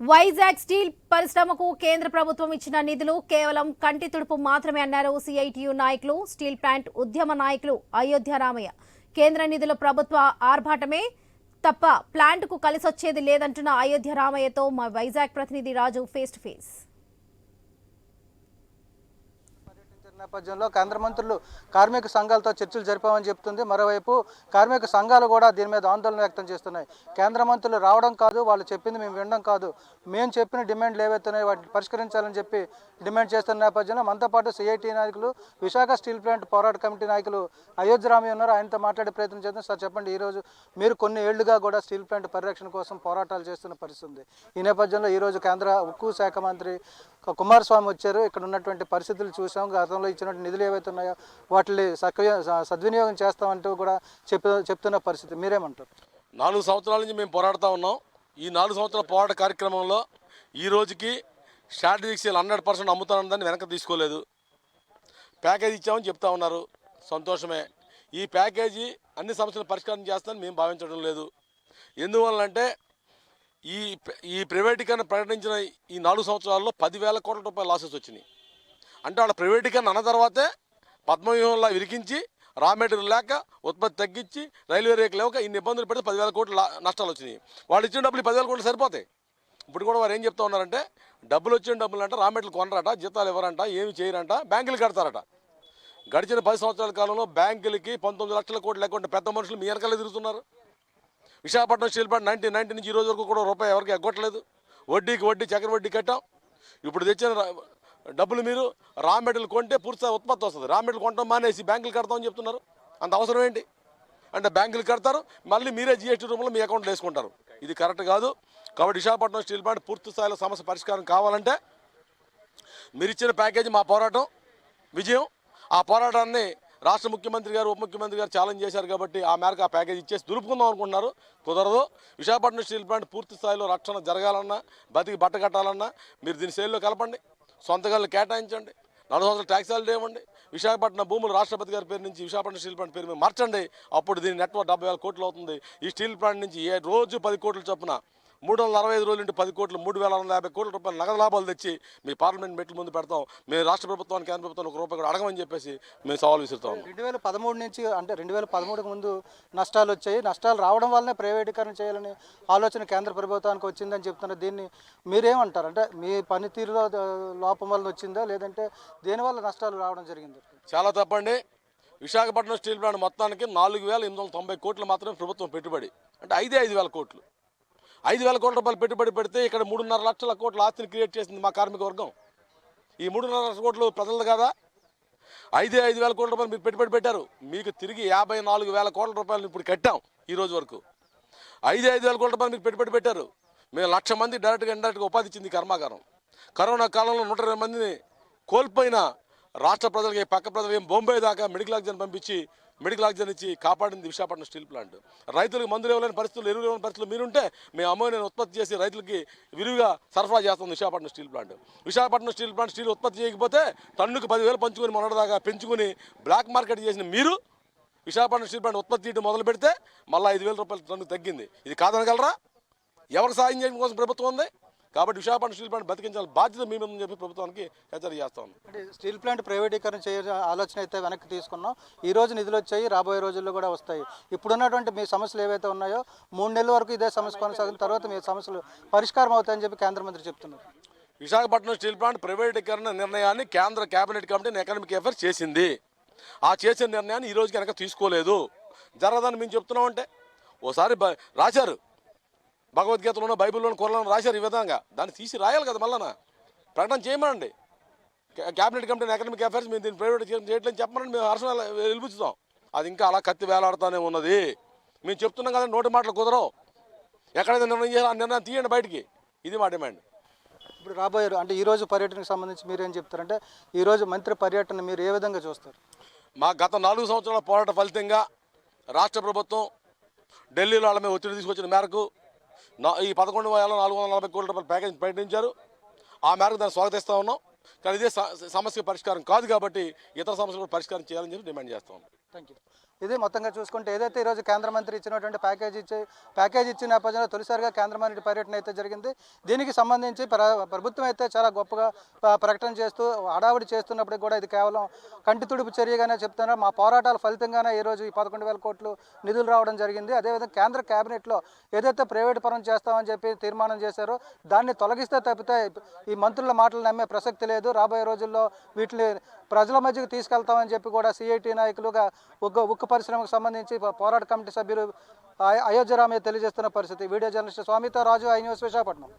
Vizag steel పరిశ్రమకు కేంద్ర ప్రభుత్వం ఇచ్చిన నిధులు కేవలం కంటి తుడుపు మాత్రమే అన్నారు సిఐటియు నాయకులు స్టీల్ ప్లాంట్ ఉద్యమ నాయకులు అయోధ్య రామయ్య. కేంద్ర నిధుల ప్రభుత్వ ఆర్భాటమే తప్ప ప్లాంట్కు కలిసొచ్చేది లేదంటున్న అయోధ్య రామయ్యతో మా వైజాగ్ ప్రతినిధి రాజు ఫేస్ టు ఫేస్ నేపథ్యంలో కేంద్ర మంత్రులు కార్మిక సంఘాలతో చర్చలు జరిపామని చెప్తుంది మరోవైపు కార్మిక సంఘాలు కూడా దీని మీద ఆందోళన వ్యక్తం చేస్తున్నాయి. కేంద్ర మంత్రులు రావడం కాదు వాళ్ళు చెప్పింది మేము వినడం కాదు. మేము చెప్పిన డిమాండ్లు ఏవైతున్నాయో వాటిని పరిష్కరించాలని చెప్పి డిమాండ్ చేస్తున్న నేపథ్యంలో మనతో పాటు సిఐటి నాయకులు విశాఖ స్టీల్ ప్లాంట్ పోరాట కమిటీ నాయకులు అయోధ్య రామయ్య ఉన్నారు. ఆయనతో మాట్లాడే ప్రయత్నం చేద్దాం. సార్ చెప్పండి ఈరోజు మీరు కొన్ని ఏళ్ళుగా కూడా స్టీల్ ప్లాంట్ పరిరక్షణ కోసం పోరాటాలు చేస్తున్న పరిస్థితి ఈ నేపథ్యంలో ఈరోజు కేంద్ర ఉక్కు శాఖ మంత్రి కుమారస్వామి వచ్చారు. ఇక్కడ ఉన్నటువంటి పరిస్థితులు చూసాం. గతంలో ఇచ్చినటువంటి నిధులు ఏవైతే ఉన్నాయో వాటిని సక్రియ సద్వినియోగం చేస్తామంటూ కూడా చెప్పు చెప్తున్న పరిస్థితి. మీరేమంటారు? నాలుగు సంవత్సరాల నుంచి మేము పోరాడుతూ ఉన్నాం. ఈ నాలుగు సంవత్సరాల పోరాట కార్యక్రమంలో ఈ రోజుకి స్ట్రాటజిక్ సేల్ హండ్రెడ్ పర్సెంట్ అమ్ముతానని వెనక తీసుకోలేదు. ప్యాకేజీ ఇచ్చామని చెప్తా ఉన్నారు. సంతోషమే. ఈ ప్యాకేజీ అన్ని సమస్యలు పరిష్కారం చేస్తామని మేము భావించడం లేదు. ఎందువల్లంటే ఈ ఈ ప్రైవేటీకరణ ప్రకటించిన ఈ నాలుగు సంవత్సరాల్లో పదివేల కోట్ల రూపాయల లాసెస్ వచ్చినాయి. అంటే వాళ్ళ ప్రైవేటీకరణ అన్న తర్వాతే పద్మవ్యూహంలా విరికించి రా మెటీరియల్ లేక ఉత్పత్తి తగ్గించి రైల్వే రేఖ లేక ఇన్ని ఇబ్బందులు పెడితే పదివేల కోట్ల నష్టాలు వచ్చినాయి. వాళ్ళు ఇచ్చిన డబ్బులు పదివేల కోట్లు సరిపోతాయి. ఇప్పుడు కూడా వారు ఏం చెప్తా ఉన్నారంటే డబ్బులు వచ్చిన డబ్బులు అంటే రా మెటీరియల్ కొనరట జీతాలు ఇవ్వరంట ఏమి చేయరంట బ్యాంకులు కడతారట. గడిచిన పది సంవత్సరాల కాలంలో బ్యాంకులకి పంతొమ్మిది లక్షల కోట్లు లేకుంటే పెద్ద మనుషులు మీ వెనకాలే తిరుగుతున్నారు. Visakhapatnam steel plant nineteen ninety నుంచి ఈ రోజు వరకు కూడా రూపాయి ఎవరికి ఎగ్గొట్టలేదు. వడ్డీకి వడ్డీ చక్కెర వడ్డీ కట్టాం. ఇప్పుడు తెచ్చిన డబ్బులు మీరు రా మెటీరియల్ కొంటే పూర్తి ఉత్పత్తి వస్తుంది. రా మెటీరియల్ కొనడం మానేసి బ్యాంకులు కడతామని చెప్తున్నారు. అంత అవసరం ఏంటి? అంటే బ్యాంకులు కడతారు మళ్ళీ మీరే జిఎస్టీ రూపంలో మీ అకౌంట్లో వేసుకుంటారు. ఇది కరెక్ట్ కాదు. కాబట్టి విశాఖపట్నం స్టీల్ ప్లాంట్ పూర్తి స్థాయిలో సమస్య పరిష్కారం కావాలంటే మీరు ఇచ్చిన ప్యాకేజీ మా పోరాటం. విజయం. ఆ పోరాటాన్ని రాష్ట్ర ముఖ్యమంత్రి గారు ఉప ముఖ్యమంత్రి గారు ఛాలెంజ్ చేశారు కాబట్టి ఆ మేరకు ఆ ప్యాకేజ్ ఇచ్చేసి దులుపుకుందాం అనుకుంటున్నారు. కుదరదు. విశాఖపట్నం స్టీల్ ప్లాంట్ పూర్తి స్థాయిలో రక్షణ జరగాలన్నా బతికి బట్ట కట్టాలన్నా మీరు దీని సేల్లో కలపండి. సొంతగాళ్ళు కేటాయించండి. నాలుగు వందల ట్యాక్సాలు ఇవ్వండి. విశాఖపట్నం భూములు రాష్ట్రపతి గారి పేరు నుంచి విశాఖపట్నం స్టీల్ ప్లాంట్ పేరు మీద మార్చండి. అప్పుడు దీని నెట్వర్క్ డెబ్బై వేల కోట్లు అవుతుంది. ఈ స్టీల్ ప్లాంట్ నుంచి ఏ రోజు పది కోట్లు చొప్పున మూడు వందల అరవై ఐదు రోజులు ఇంటి పది కోట్లు మూడు వేల వందల యాభై కోట్ల రూపాయలు నగదు లాభాలు తెచ్చి మీ పార్లమెంట్ మెట్ల ముందు పెడతాం. మేము రాష్ట్ర ప్రభుత్వానికి కేంద్ర ప్రభుత్వానికి ఒక రూపాయి కూడా అడగమని చెప్పేసి మేము సవాల్ విసురుతాం రెండు వేల పదమూడు నుంచి అంటే రెండు వేల పదమూడుకు ముందు నష్టాలు వచ్చాయి. నష్టాలు రావడం వల్లనే ప్రైవేటీకరణ చేయాలని ఆలోచన కేంద్ర ప్రభుత్వానికి వచ్చిందని చెప్తున్నారు. దీన్ని మీరేమంటారు? అంటే మీ పనితీరులో లోపం వల్ల వచ్చిందా? లేదంటే దేనివల్ల నష్టాలు రావడం జరిగింది? చాలా తప్పండి. విశాఖపట్నం స్టీల్ ప్లాంట్ మొత్తానికి నాలుగు వేల ఎనిమిది వందల తొంభై కోట్లు మాత్రమే ప్రభుత్వం పెట్టుబడి. అంటే ఐదే ఐదు వేల కోట్లు. ఐదు వేల కోట్ల రూపాయలు పెట్టుబడి పెడితే ఇక్కడ మూడున్నర లక్షల కోట్ల ఆస్తిని క్రియేట్ చేసింది మా కార్మిక వర్గం. ఈ మూడున్నర లక్షల కోట్లు ప్రజలు కదా? ఐదే ఐదు వేల కోట్ల రూపాయలు మీరు పెట్టుబడి పెట్టారు. మీకు తిరిగి యాభై నాలుగు వేల కోట్ల రూపాయలు ఇప్పుడు కట్టాం ఈ రోజు వరకు. ఐదు ఐదు వేల కోట్ల రూపాయలు మీరు పెట్టుబడి పెట్టారు. మేము లక్ష మంది డైరెక్ట్గా ఇండైరెక్ట్గా ఉపాధి ఇచ్చింది కర్మాగారం. కరోనా కాలంలో నూట ఇరవై మందిని కోల్పోయిన రాష్ట్ర ప్రజలకి పక్క ప్రజలకి బొంబాయి దాకా మెడికల్ ఆక్సిజన్ పంపించి మెడికల్ ఆక్సిజన్ ఇచ్చి కాపాడింది విశాఖపట్నం స్టీల్ ప్లాంట్. రైతులకు మందులు ఇవ్వలేని పరిస్థితులు ఎరువులు ఇవ్వలేని పరిస్థితులు మీరుంటే మేము అమ్మోనియన్ ఉత్పత్తి చేసి రైతులకి విరివిగా సరఫరా చేస్తుంది Visakhapatnam steel plant. Visakhapatnam steel plant steel ఉత్పత్తి చేయకపోతే టన్నుకు పదివేలు పంచుకొని మొన్నటిదాకా పెంచుకొని బ్లాక్ మార్కెట్ చేసిన మీరు విశాఖపట్నం స్టీల్ ప్లాంట్ ఉత్పత్తి చేయడం మొదలు పెడితే మళ్ళీ ఐదు వేల రూపాయలు టన్ను తగ్గింది. ఇది కాదనగలరా? ఎవరికి సాయం చేయడం కోసం ప్రభుత్వం ఉంది? కాబట్టి విశాఖపట్నం స్టీల్ ప్లాంట్ బతికించాలి. బాధ్యత మీ మీద ఉందని చెప్పి ప్రభుత్వానికి హెచ్చరిక చేస్తా అంటే స్టీల్ ప్లాంట్ ప్రైవేటీకరణ చేయ ఆలోచన అయితే వెనక్కి తీసుకున్నాం. ఈ రోజు నిధులు వచ్చాయి రాబోయే రోజుల్లో కూడా వస్తాయి. ఇప్పుడున్నటువంటి మీ సమస్యలు ఏవైతే ఉన్నాయో మూడు నెలల వరకు ఇదే సమస్య కొనసాగిన తర్వాత మీ సమస్యలు పరిష్కారం అవుతాయని చెప్పి కేంద్ర మంత్రి చెప్తున్నారు. విశాఖపట్నం స్టీల్ ప్లాంట్ ప్రైవేటీకరణ నిర్ణయాన్ని కేంద్ర కేబినెట్ కమిటీ ఎకనామిక్ అఫైర్స్ చేసింది. ఆ చేసిన నిర్ణయాన్ని ఈ రోజుకి వెనక తీసుకోలేదు. జరగదని మేము చెప్తున్నామంటే ఓసారి రాశారు. భగవద్గీతలోనో బైబిల్లోనో కుర్రలను రాశారు ఈ విధంగా. దాన్ని తీసి రాయాలి కదా మళ్ళా ప్రకటన చేయమనండి. కే- కేబినెట్ కమిటీ ఎకనామిక్ అఫైర్స్ మేము దీన్ని ప్రైవేట్ చేయట్లేదు చెప్పమని మేము హర్షం వెలిపించుతాం అది ఇంకా అలా కత్తి వేలాడుతూనే ఉన్నది. మేము చెప్తున్నాం కదా నోటి మాటలు కుదరవు. ఎక్కడైతే నిర్ణయం చేయాలి ఆ నిర్ణయం తీయండి బయటికి. ఇది మా డిమాండ్. ఇప్పుడు రాబోయే అంటే ఈ రోజు పర్యటనకు సంబంధించి మీరు ఏం చెప్తారంటే ఈ రోజు మంత్రి పర్యటన మీరు ఏ విధంగా చూస్తారు? మా గత నాలుగు సంవత్సరాల పోరాట ఫలితంగా రాష్ట్ర ప్రభుత్వం ఢిల్లీలో వాళ్ళ మీద ఒత్తిడి తీసుకొచ్చిన మేరకు ఈ పదకొండు వేల నాలుగు వందల నలభై కోట్ల రూపాయల ప్యాకేజ్ ప్రకటించారు. ఆ మేరకు దాన్ని స్వాగతిస్తూ ఉన్నాం. కానీ ఇదే సమస్య పరిష్కారం కాదు కాబట్టి ఇతర సమస్యలు పరిష్కారం చేయాలని చెప్పి డిమాండ్ చేస్తాం థ్యాంక్ యూ ఇది మొత్తంగా చూసుకుంటే ఏదైతే ఈరోజు కేంద్ర మంత్రి ఇచ్చినటువంటి ప్యాకేజ్ ఇచ్చి ప్యాకేజ్ ఇచ్చిన నేపథ్యంలో తొలిసారిగా కేంద్ర మంత్రి పర్యటన అయితే జరిగింది. దీనికి సంబంధించి ప్ర- ప్రభుత్వం అయితే చాలా గొప్పగా ప్రకటన చేస్తూ హడావిడి చేస్తున్నప్పటికి కూడా ఇది కేవలం కంటి తుడుపు చర్యగానే చెప్తున్నారు. మా పోరాటాల ఫలితంగానే ఈ రోజు ఈ పదకొండు వేల కోట్లు నిధులు రావడం జరిగింది. అదేవిధంగా కేంద్ర కేబినెట్లో ఏదైతే ప్రైవేట్ పరం చేస్తామని చెప్పి తీర్మానం చేశారో దాన్ని తొలగిస్తే తప్పితే ఈ మంత్రుల మాటలు నమ్మే ప్రసక్తి లేదు. రాబోయే రోజుల్లో వీటిని ప్రజల మధ్యకు తీసుకెళ్తామని చెప్పి కూడా సిఐటి నాయకులుగా ఉక్కు ఉక్కు పరిశ్రమకు సంబంధించి పోరాట కమిటీ సభ్యులు అయోధ్య రామయ్య తెలియజేస్తున్న పరిస్థితి. వీడియో జర్నలిస్ట్ స్వామితో రాజు ఐ న్యూస్ విశాఖపట్నం.